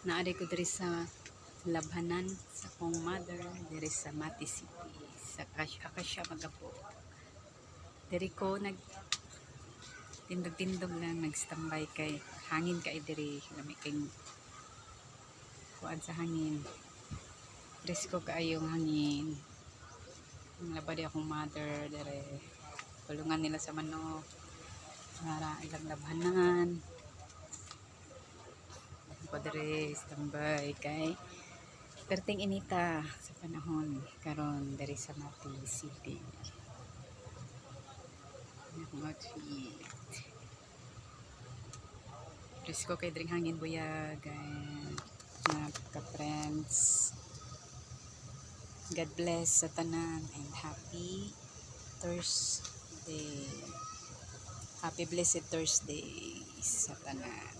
naari ko diri sa labhanan sa kong mother diri sa Mati City sa Akasya Magapo. Diri ko nag tindog-tindog lang nagstambay kay hangin kay diri lami kay kuan sa hangin. Risko kaayong hangin. Nalaba di akong mother dere tulungan nila sa manok. Para ilang labhanan ko dere standby kay perting inita sa panahon karon dere sa Mati City akong outfit Risko kay dring hangin buyag and mga ka-friends God bless sa tanan and happy Thursday. Happy blessed Thursday sa tanan.